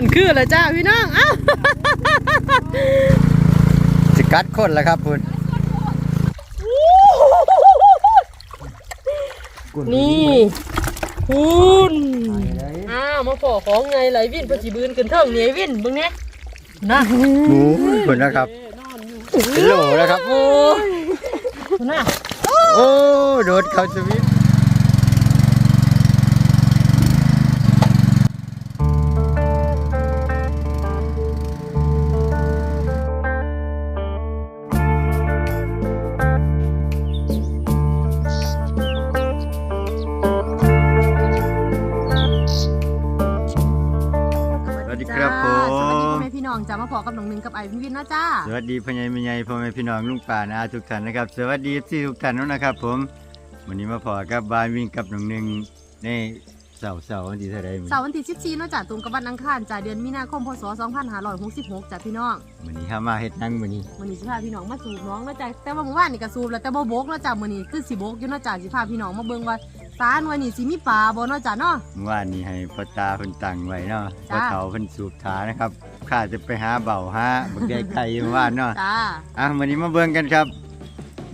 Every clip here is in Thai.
คนคือละจ้าพี่น้อง เอ้าสิกัดคนแล้วครับคุณนี่คุณอ้าวมาขอของไงไหลวินเพอสิบืนขึ้นเทิงนี่ไอ้วินเบิ่งแหน่นะหมูคุณนะครับนอนอยู่เป็นโหลแล้วครับโอ้ยน่ะโอ้โดดเข้าสวิต พี่น้องจ้ามาพอกับน้องหนึงกับไอ้พี่วินนะจ้า สวัสดีพ่อใหญ่แม่ใหญ่พ่อแม่พี่น้องลุงป่านาทุกท่านนะครับ สวัสดีที่ทุกท่านนะครับ ผมวันนี้มาพอกับบานวิ่งกับน้องหนึ่งในเสาร์เสาร์วันที่เท่าไรมื้อเสาร์วันที่14เนาะจ้าตรงกับวันอังคารจ้าเดือนมีนาคมพศ2566จ้าพี่น้องวันนี้ข้ามาเฮ็ดหนั่งวันนี้มื้อนี้สิพาพี่น้องมาสูบน้องเนาะจ้าแต่ว่าเมื่อวานนี่ก็สูบแล้วแต่บ่บกเนาะจ้ามื้อนี้คือสิบกอยู่เนาะจ้าสิพาพี่น้องมาเบิ่งว่า สาหน่วยนี่สิมีปลาบ่เนาะจ้าเนาะเมื่อวานนี้ให้พ่อตาเพิ่นตั้งไว้เนาะพ่จ้าอเฒ่าเพิ่นสูบถานะครับข้าจะไปหาเบาหาบักใหญ่ไก่เมื่อวานเนาะจ้าอะวันนี้มาเบิ่งกันครับ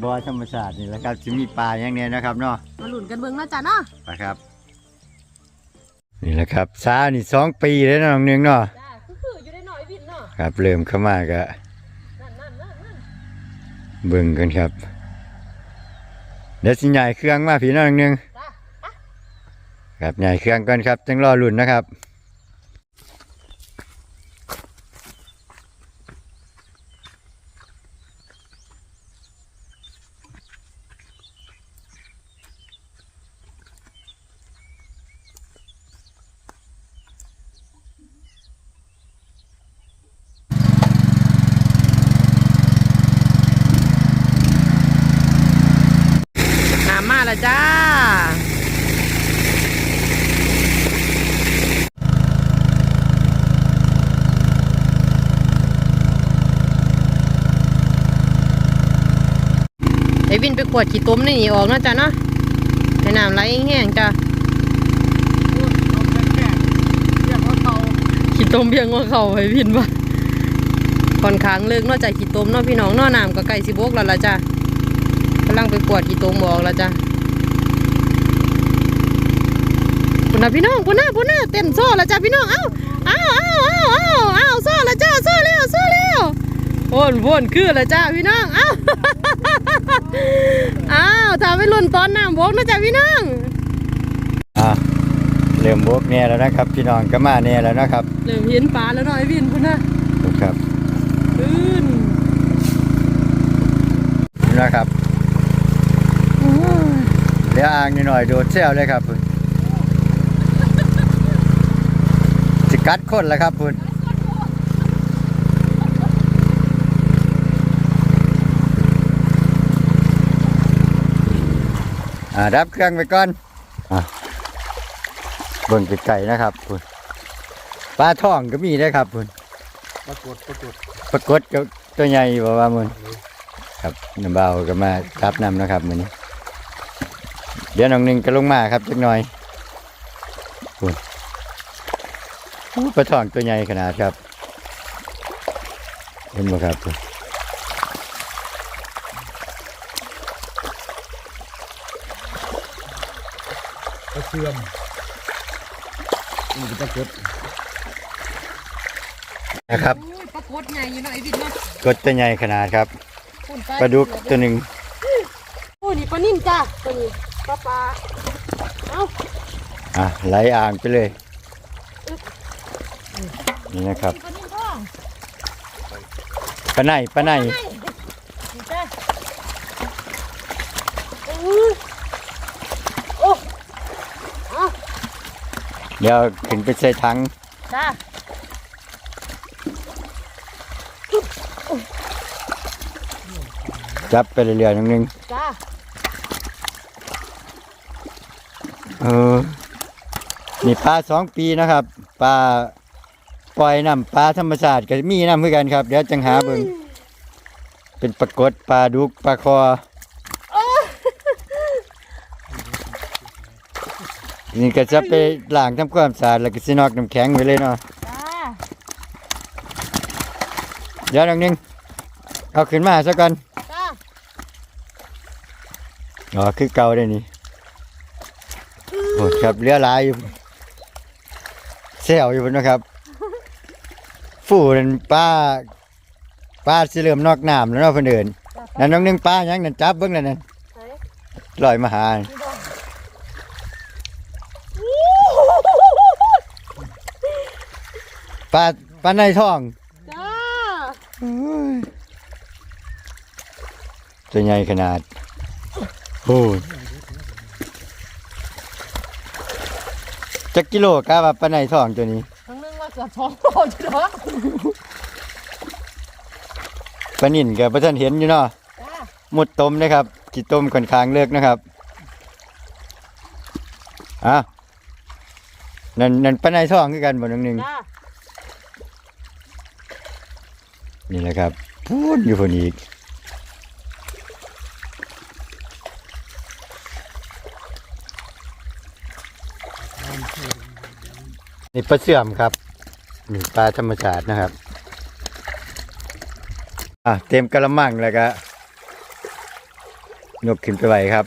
บ่อธรรมชาตินี่แหละครับสิมีปลาอย่างเนี้ยนะครับเนาะมาลุ้นกันเบิ่งเนาะจ้าเนาะไปครับ นี่แหละครับสาวนี่สองปีแล้วเนาะน้องหนึงเนาะจ้าคืออยู่ได้หน่อยวินเนาะครับ เริ่มเข้ามาก็นั่นนั่นนั่นนั่นเบิ่งกันครับเดี๋ยวสิใหญ่เครื่องมาพี่น้องหนึงจ้า ครับใหญ่เครื่องก่อนครับจังรอรุ่นนะครับ หามาแล้วจ้า ไอ้วินไปขวดขี้ต้มนี่ออกนาะจ้ะเนาะให้น้ำไหลแห้งจ้ะขี้ต้มเพียงว่าเขาไอ้วินว่าค่อนข้างเลิกนอกจากขี้ต้มนาะพี่น้องนอน้ำก็ไก่สิบกแล้วละจ้ะกำลังไปกวดขี้ต้มออกแล้วจ้ะคุณนะพี่น้องคุณนะคุณนะเต้นโซ่แล้วจ้ะพี่น้องเอ้าเอ้าเอ้าเอ้าเอ้าเอ้าโซ่แล้วจ้ะโซ่เร็วโซ่เร็ววนวนคือแล้วจ้ะพี่น้องเอ้า อ้าวทำให้ลุ่นตอนน้ำบกนะจ๊ะพี่น้องอะเริ่มบกเนี่ยแล้วนะครับ พี่น้องก็มาเนี่ยแล้วนะครับเริ่มเห็นปลาแล้วเนาะไอ้วินพุ่นนะครับขึ้นนะครับเดี๋ยวอ่างนิดหน่อยโดดเซลเลยครับคุณสิกัดคนแล้วครับคุณ อ่าดับเครื่องไปก่อนอะเบิ่งไก่นะครับคุณปลาท่องก็มีได้ครับคุณปรากฏปรากฏปรากฏกับตัวใหญ่บอกว่ามันครับน้ำเบาก็มารับนำนะครับมันนี้เดี๋ยวน้องหนึ่งก็ลงมาครับจักหน่อยคุณอู้ปลาทองตัวใหญ่ขนาดครับเห็นไหมครับคุณ กระ เทียมนี่เป็นปรากฏนะครับอุ้ยปลากดใหญ่อยู่เนาะไอ้วินเนาะกดตัวใหญ่ขนาดครับพุ่นปลาดุกตัวหนึ่งโอ้นี่ปลานิ่มจ้าตัวนี้ปลาปลาเอ้าอะไหลอ่างไปเลย นี่นะครับปลานิ่มทองปลาไหนปลาไหนนี่จ้าอุ้ยโอ้เอ้า เดี๋ยวขึ้นไปใส่ถังจ้าจับไปเรื่อยๆน้องหนึ่งจ้าเออนี่ปลาสองปีนะครับปลาปล่อยน้ำปลาธรรมชาติก็มีน้ำเหมือนกันครับ เดี๋ยวจังหาเบิ่งเป็นปลากดปลาดุกปลาคอ นี่ก็จะไปล้างทำความสะอาดแล้วก็สินอกน้ำแข็งไว้เลยเนาะจ้าเดี๋ยวน้องหนึงเอาขึ้นมาซะก่อนจ้าอ๋อคือเก่าได้นี่โอ้ครับเรือหลายอยู่เซลอยู่พุ่นนะครับฝูนั่นป้าป้าสิเริ่มนอกน้ำแล้วเนาะเพิ่นเดินนั่นน้องหนึงป้ายังนั่นจับเบิ่งนั่นนั่นไหนลอยมาหา ปลาปลาในท้องจ้าตัวใหญ่ขนาดโอ้ยจักกิโลกะว่าปลาในท้องตัวนี้ทั้งนึงว่าเกือบสองโลจ้ะเนาะปลานิ่นกับพระท่านเห็นอยู่เนาะจ้าหมดต้มนะครับจิต้มค่อนข้างเลิกนะครับอะนั่นนั่นปลาในท้องคือกันบ่น้องหนึง จ้า นี่แหละครับพูดอยู่คนอีกนี่ปลาเสื่อมครับนี่ปลาธรรมชาตินะครับอะเต็มกระมังแล้วก็ยกขึ้นไปไหวครับ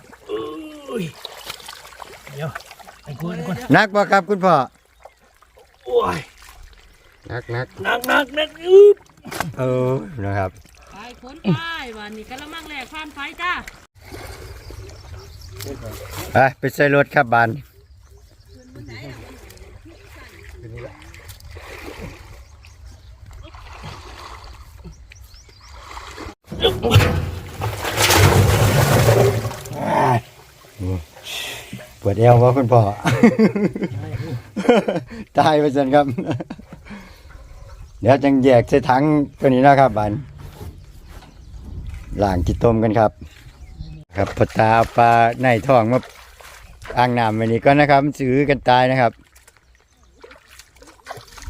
เดี๋ยวไอ้คนคนนักบ่ครับคุณพ่อโอ้ยนักนักหนักหนักหนักอึ๊บ เออนะครับ ไปคนไปวันนี้กระมังแหลกผ่านไฟจ้าไปไปใส่รถครับบานปวดเอววะคุณพ่อ ตายไปสันครับ เดี๋ยวจังแยกใส่ถังตัวนี้นะครับบานล่างกิต้มกันครับ ครับพอตาเอาปลาในท้องมาอ่างน้ำไว้นี้ก็นะครับซื้อกันตายนะครับ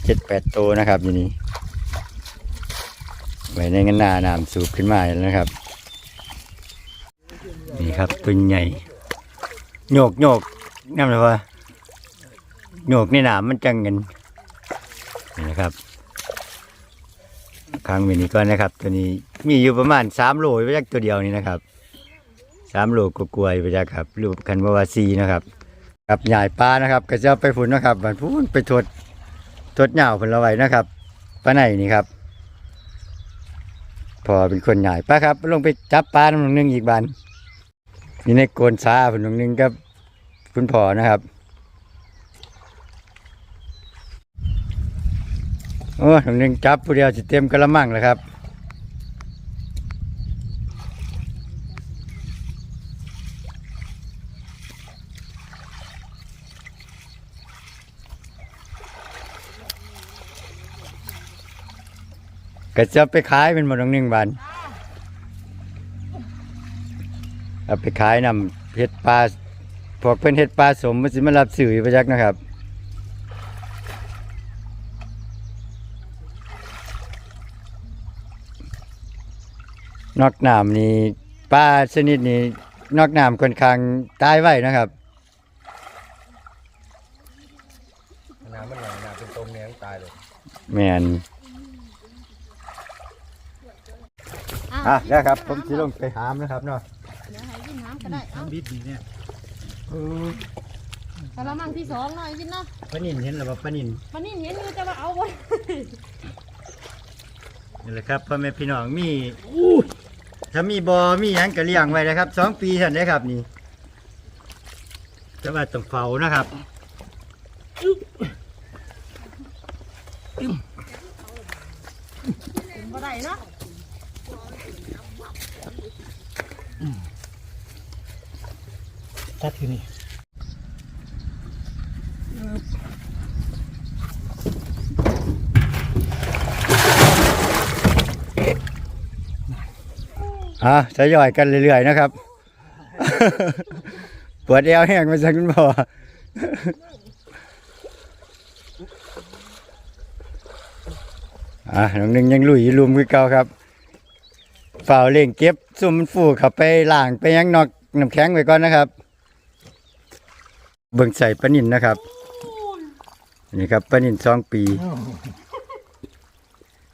เจ็ดแปดตัวนะครับอยู่นี่ไว้ในเงินหนาน้ำสูบขึ้นมาแล้วนะครับ นี่ครับตัวใหญ่โยกโยกนั่นเลยว่าโยกในน้ำมันจังเงินนี่นะครับ ค้างไว้นี้ก่อนนะครับ ตัวนี้มีอยู่ประมาณสามโลไว้จักตัวเดียวนี่นะครับสามโลกกลวยไปจ้ะครับรูปคันวาวาซีนะครับกับใหญ่ปลานะครับ ก็จะไปฝุ่นนะครับบันพุ่นไปทดทดเหงาผลละไว้นะครับปลาไหนนี่ครับ พอเป็นคนใหญ่ปลาครับ ลงไปจับปลาหนึ่งนึงอีกบันนี่ในโกนซาผลหนึ่งกับคุณพ่อนะครับ โอ้หนึ่งจับผู้เดียวจะเต็มกระมังแล้วครับก็จะไปขายเป็นหมดหนึ่งบานเอาไปขายนำเห็ดปลาพวกเป็นเห็ดปลาสมมันสิมารับสื่ออยู่ประจักษ์นะครับ นอกน้ำนี่ปลาชนิดนี้นอกน้ำค่อนข้างตายไว้นะครับน้ำมันไหลน้ำเป็นตมเนี่ยตายเลยแมนอะเดี๋ยวครับ ผมสิลงไปหามนะครับเนาะเดี๋ยวให้ยินน้ำก็ได้เอาบิดดีเนี่ยกระมังที่สองหน่อยยินเนาะปานินเห็นหรือเปล่าปานินวันนี้เห็นอยู่แต่ว่าเอาไว้นี่แหละครับพ่อแม่พี่น้องมี ถ้ามีบอมีหยังก็เลี้ยงไว้นะครับสองปีเท่านี้ครับนี่แต่ว่าต้องเฝ้านะครับบ่ได้เนาะตัดที่นี่ อะทยอยกันเรื่อยๆนะครับ ปวดเอวแห้งมาจากคุณพ่ออะน้องหนึ่งยังลุยลุมคือเก่าครับฝ่าวเล่งเก็บซุ่มมันฟูเขับไปล่างไปยังนอกน้ำแข็งไว้ก่อนนะครับ เบิ่งใส่ปลานินนะครับนี่ครับปลานินสองปี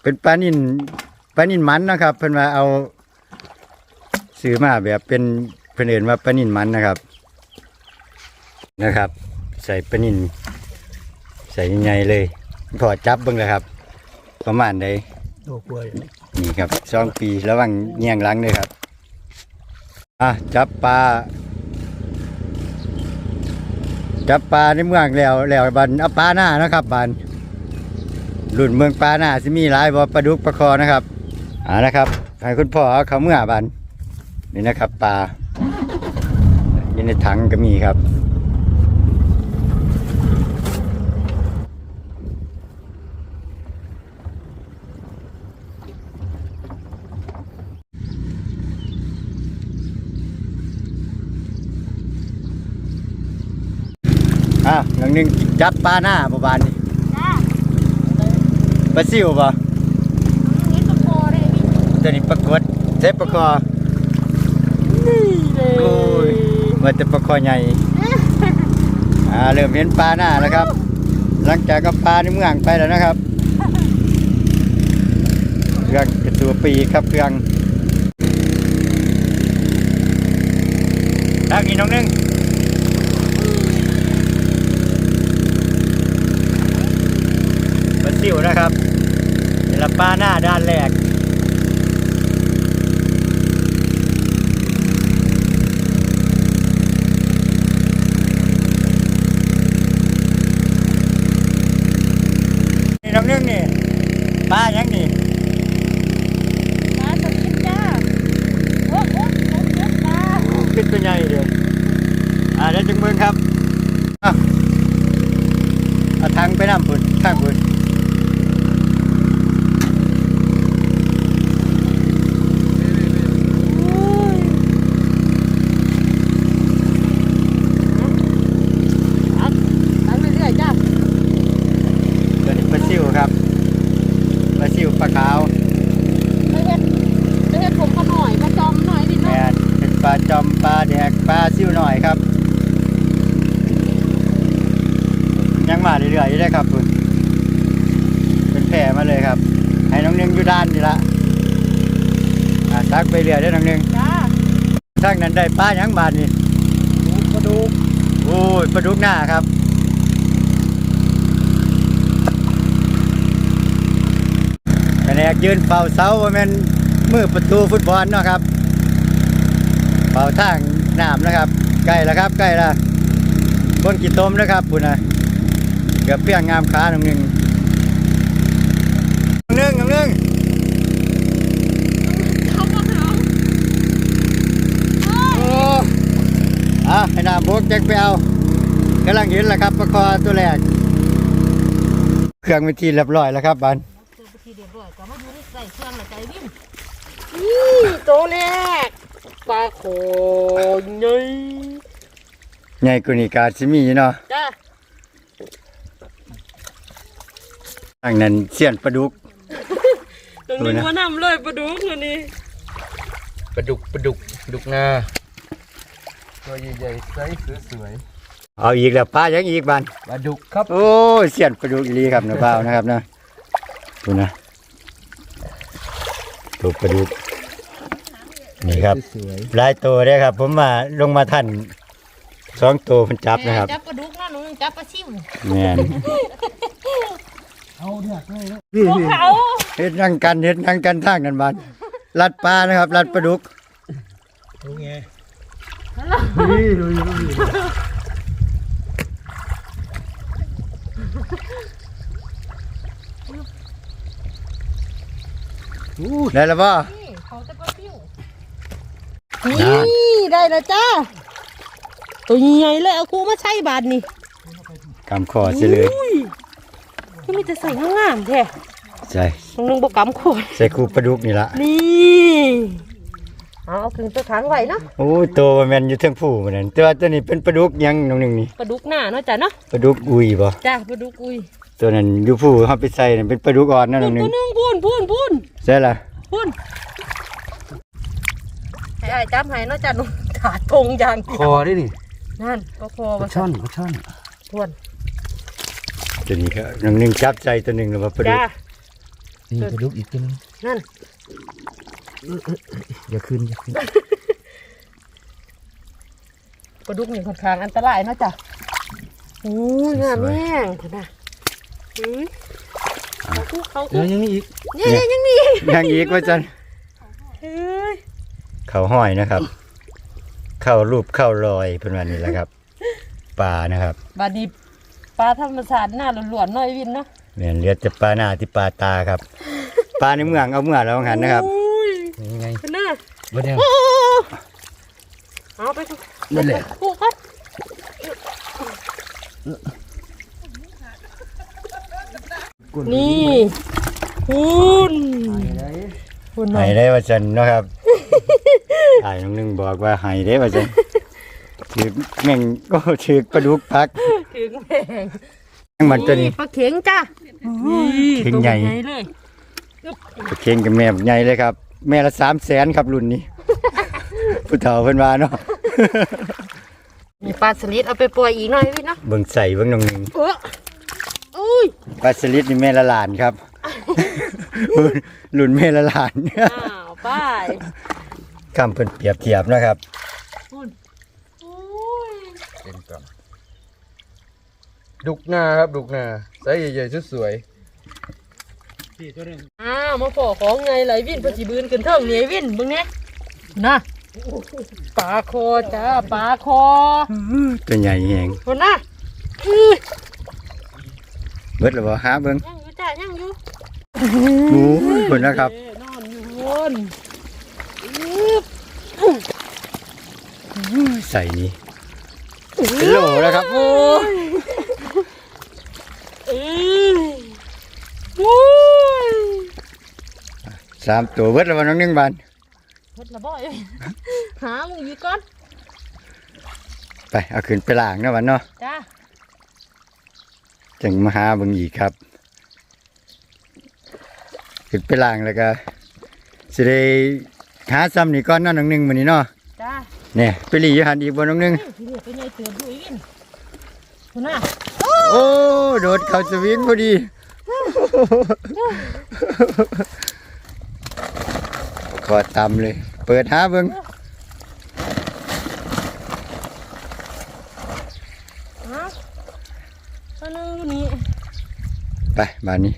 เป็นปลานินปลานินมันนะครับ เพิ่นว่าเอา ซื้อมาแบบเป็นเพิ่นเอิ้นว่าปลานินมันนะครับ นะครับ ใส่ปลานินใส่ใหญ่ๆเลยพอจับเบิ่งเลยครับ ประมาณใดโอ้กลัวอยู่นี่ครับสองปีระวังเงียงหลังด้วยครับอะจับปลาจับปลาในเมืองแล้วแล้วบันเอาปลาหน้านะครับบันรุ่นเมืองปลาหน้าสิมีหลายบ่ปลาดุกปลาคอนะครับอ่านะครับให้คุณพ่อเอาเขาเมื่อบัน นี่นะครับปลาอยู่ในถังก็มีครับอะอย่างหนึ่งจับปลาหน้าประบานนี่จ้าปลาซิวป่ะนี่ก็พอได้พี่ตัวนี้ปลากดเซฟปลาคอ นี่เลยโอ้ยมาแต่ปลาคอใหญ่อ่าเริ่มเห็นปลาหน้าแล้วครับ หลังจากก็ปลาในเมืองไปแล้วนะครับเครื่องกระตัวปีกครับเครื่องทางนี้น้องหนึงปลาซิวนะครับนี่ละปลาหน้าด้านแรก นี่น้องนึ่งนี่ปลาหยังนี่ ปลาสลิดจ้าโอ้โหผมเยอะปลา ขึ้นตัวใหญ่เดียวอ่าเดี๋ยวจึงเมืองครับอะเอาทางไปน้ำพุ่นทางพุ่น โอ้ยเอาตามไปเรื่อยจ้า ตัวนี้ปลาซิวครับปลาซิวปลาขาว ไปเฮ็ดไปเฮ็ดผมเขาหน่อยมาจอมหน่อยดิ แม เนาะ นเป็นปลาจอมปลาแดกปลาซิวหน่อย ครับ ยังมาเรื่อยๆอยู่ได้อครับพุ่นเป็นแผ่มาเลยครับ ให้น้องนึงอยู่ด้านนี่ละอ่าซักไปเรื่อยได้อน้องนึงจ้าทางนั้นได้ปลาหยังบาทนี่กระดูกโอ้ยปลาดุกหน้าครับแผนกยืนเฝ้าเสาว่าแม่นมือประตูฟุตบอลเนาะครับเฝ้าทางน้ำนะครับ ใกล้แล้วครับใกล้แล้วบนกี่ต้มนะครับปุ่นนะเกือบเพียงงามขาหนึ่งหนึ่งหนึ่งหนึ่งหนึ่งเขาก็เอาโอ้อะให้น้ำโบกแจ็คไปเอากำลังเห็นแล้วครับประคอตัวแรกเครื่องเป็นที่เรียบร้อยแล้วครับบันเจอไปทีเดียวด้วยก็มาดูนี่ใส่เครื่องละใจวิ่งนี่ตัวแรก ปลาโขยใหญ่ใหญ่กว่านี้กาซิมีเนาะจ้าทางนั้นเสียนปลาดุก ตรงนี้ว่านำเลยปลาดุกตัวนี้ปลาดุกปลาดุกปลาดุกนาตัวใหญ่ๆไซส์สวยเอาอีกแล้วปลายังอีกบันๆปลาดุกครับ โอ้ยเสียนปลาดุกอีหลีครับนะเปล่าวนะครับนะดูนะตัวปลาดุก นี่ครับสวยหลายตัวเลยครับ ผมมาลงมาท่านสองตัวมันจับนะครับจับปลาดุกนะหนูจับปลาซิวแม่นนี่พวกนี่เขาเฮ็ดนั่งกันเฮ็ดนั่งกันทางกันบันลัดปลานะครับลัดปลาดุกดูไงนี่ดูดูดูได้แล้วป่ะนี่เขาจะปลาซิว นี่ได้แล้วจ้า ตัวใหญ่เลยเอาครูมาใช้บาทนี่กำคอเสียเลยอุ้ยที่มีแต่ใส่งามๆแท้ใช่ตรงนึงบกำขวดใส่คูปลาดุกนี่ละนี่เอาเอาถึงตัวขังไว้เนาะโอ้ยตัวมันแม่นอยู่เทิงผู้เหมือนกันแต่ว่าตัวนี้เป็นปลาดุกยังน้องหนึ่งนี่ปลาดุกหน้าเนาะจ้ะเนาะปลาดุกอุยป่ะจ้าปลาดุกอุ้ยตัวนั้นอยู่ผู้เขาไปใส่นั่นเป็นปลาดุกอ่อนนั่นพูน้อนงหนึ่ตังวหนึงพูนพูนพูนใช่ละพูน ให้ไอ้ายจับให้เนาะจ้ะหนูขาดทงอย่างเดีคยวอได้นี่นั่นก็พอปลาว่าช่อนปลาช่อนทวนตัวนี้ครับน้องหนึ่งจับใจตัวหนึ่งแล้วว่าปลาดุกจ้านี่ปลาดุกอีกตัวนึงนั่นอย่าขึ้นอย่าขึ้นปลาดุกนี่ค่อนข้างอันตรายเนาะจ้ะอู้ยงามแม่งพุ่นน่ะอือเขาคุกเขาเอคุอกยังมีอีกนี่ยังมียังอีกว่าจันเฮ้ย เขาห้อยนะครับ เข้ารูปเข้ารอยเพิ่นว่านี่แหละครับปลานะครับบาดนีปลาธรรมชาติหน้าหลวนๆหน่อยวินเนาะแม่นเหลือแต่ปลาหน้าที่ปลาตาครับปลาในเมืองเอาเมื่อแล้วหันนะครับอุ้ยยังไงพุ่นน่ะบ่ได้โอ้เอาไปคุกบ่ได้คุกครับนี่คุณคุณไห้ได้ว่าจันเนาะครับ ไอ้น้องหนึงบอกว่าไห้ได้ว่าจันถือแม่งก็ถือปลาดุกพักถึงแม่งมันตัวนี้ ปลาเข็งจ้ะนี่เข็งใหญ่ ตัวเลยเข่งกับแม่บักใหญ่เลยครับ แม่ละสามแสนครับรุ่นนี้ ผู้เฒ่าเพิ่นว่าเนาะมีปลาสลิดเอาไปปล่อยอีกหน่อยพี่เนาะเบิ่งใส่เบิ่งน้องหนึงเอออุ้ยปลาสลิดนี่แม่ละล้านครับ รุ่นแม่ละล้าน อ้าวไป คำเพิ่นเปรียบเทียบนะครับคุณอุ้ยเต็มกล่องดุกหน้าครับดุกหน้าไซส์ใหญ่ๆสวยอ้าวมาพอของไงไหลวินเพอสิบืนขึ้นเทิงนี่ไอ้วินเบิ่งแหน่นะปลาคอจ้าปลาคอตัวใหญ่แฮงคนน่ะอื้อเบิดแล้วบ่หาเบิ่งยังอยู่จ้ายังอยู่โอ้ยเพิ่นนะครับเอ้นอนอยู่บนอื้อ ใส่นี่เป็นโหลแล้วครับโอ้ยเอ้ยโอ้ยสามตัวเบิดแล้วบ่น้องหนึงบานเฮ็ดละบ่เอ้ยหามึงอยู่ก่อน ไปเอาขึ้นไปล้างเนาะบัดเนาะจ้าจังมาหาเบิ่งอีกครับขึ้นไปล้างแล้วก็สิได้หาซ้ำนี่ก่อนเนาะน้องหนึงมื้อนี้เนาะจ้า เนี่ยไปหลีอยู่หันอีกบ่น้องหนึงทีนี้เป็นไงเตือนดูอีกวินคนน่ะโอ้โดดเข้าสวิงพอดีขอตำเลย เปิดหาเบิ่งฮะตัวหนึงอยู่นี่ไปบานนี้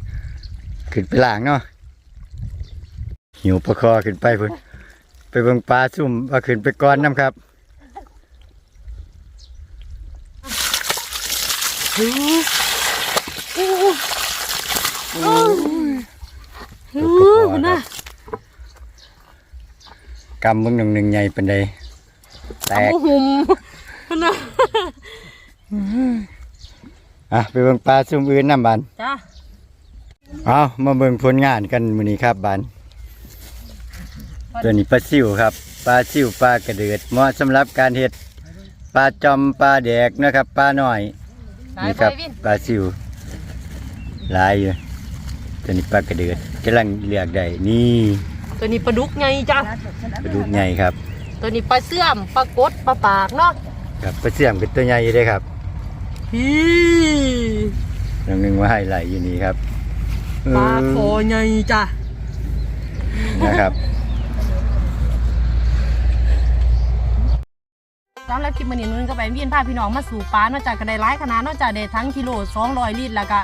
ขึ้นไปล่างเนาะหิวประคอขึ้นไปพุ่น ไปเบิ่งปลาซุ่มว่าขึ้นไปก่อนน้ำครับเออคนน่ะกำเบิ่งหนึ่งหนึ่งใหญ่เป็นใดแตกโอ้หุ่มคนน่ะอะไปเบิ่งปลาซุ่มอื่นน้ำบานจ้า เอามาเบิ่งผลงานกันมื้อนี้ครับบาน ตัวนี้ปลาซิวครับปลาซิวปลากระเดือดเหมาะสำหรับการเฮ็ดปลาจอมปลาแดกนะครับปลาน้อยสายนี่ไปครับวินปลาซิวหลายอยู่ตัวนี้ปลากระเดือดกำลังเลือกได้นี่ตัวนี้ปลาดุกไงจ้าปลาดุกใหญ่ครับตัวนี้ปลาเสื่อมปลากดปลาปากเนาะครับปลาเสี่ยมเป็นตัวใหญ่อยู่เด้ครับฮีน้องหนึงว่าให้ไหลอยู่นี่ครับปลาคอไงจ้านะครับ สำหรับคลิปมื้อนี้นุ่นก็ไปวียนพาพี่น้องมาสู่ปลานอกจากก็ไดร้ายขนาดนอกจากได้ทั้งกิโล200ลิตรแล้วก็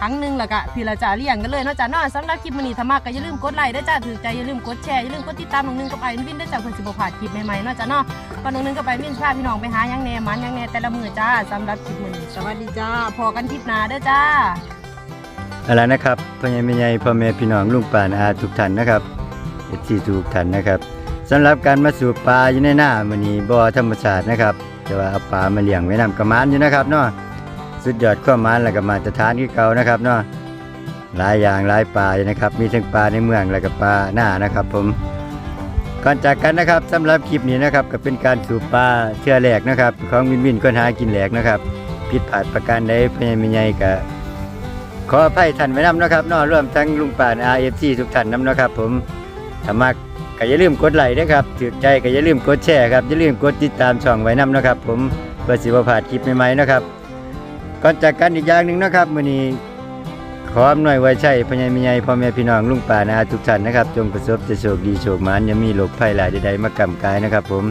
ทั้งหนึงแล้วก็พี่ละจ่าเลี้ยงกันเลยนอกจากนาะสำหรับคลิปมื้อนี้ถ้ามากก็อย่าลืมกดไลค์ด้วยจ้าถือใจอย่าลืมกดแชร์อย่าลืมกดติดตามน้องนึงก็ไปวินด้วยจ้าเพื่อสิบ่พลาดคลิปใหม่ๆนอกจากนาะก็น้องนึงก็ไปวียนพาพี่น้องไปหายังแหน่มันยังแหน่แต่ละมื้อจ้าสำหรับคลิปมื้อนี้สวัสดีจ้าพอกันคลิปหน้าเด้อจ้าอาละนะครับพ่อใหญ่แม่ใหญ่พ่อแม่พี่น้องลุงป่านอาทุกท่านนะครับเอที่ทุกท่านนะครับ สำหรับการมาสู่ปลาอยู่ในหน้ามื้อนี้บ่อธรรมชาตินะครับ แต่ว่าเอาปลามาเลี้ยงไว้นำกระมานอยู่นะครับเนาะสุดยอดความมันแล้วก็มาตรฐานที่เก่านะครับเนาะหลายอย่างหลายปลาอยู่นะครับ มีทั้งปลาในเมืองแล้วก็ปลาหน้านะครับ ผมก่อนจากกันนะครับสำหรับคลิปนี้นะครับก็เป็นการสู่ปลาเชื่อแหลกนะครับของวินวินคนหากินแหลกนะครับผิดพลาดประการใดพญ่แม่ใหญ่ก็ขออภัยท่านไว้นำนะครับเนอร่วมทั้งลุงป่าน RFC ทุกท่านนำนะครับ ผมถ้ามัก ก็อย่าลืมกดไลค์นะครับถือใจก็อย่าลืมกดแชร์ครับอย่าลืมกดติดตามช่องไว้นำนะครับ ผมเพื่อสิบ่าดคลิปใหม่ๆนะครับก่อนจากกันอีกอย่างหนึ่งนะครับมื้อนี้ขออำนวยไว้ใช่พญายมีใหญ่พ่อแม่พี่น้องลุงป่านะฮะทุกท่านนะครับ จงประสบแต่โชคดีโชคหมานอย่ามีโรคภัยหลายใดๆมากำกายนะครับ ผม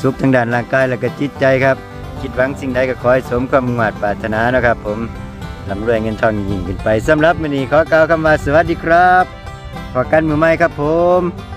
สุขทางด้านร่างกายและก็จิตใจครับคิดหวังสิ่งใดก็ขอให้สมความมุ่งปรารถนานะครับ ผมลำรวยเงินทองยิ่งขึ้นไปสำหรับมื้อนี้ขอกล่าวคำว่าสวัสดีครับพอกันมือใหม่ครับผม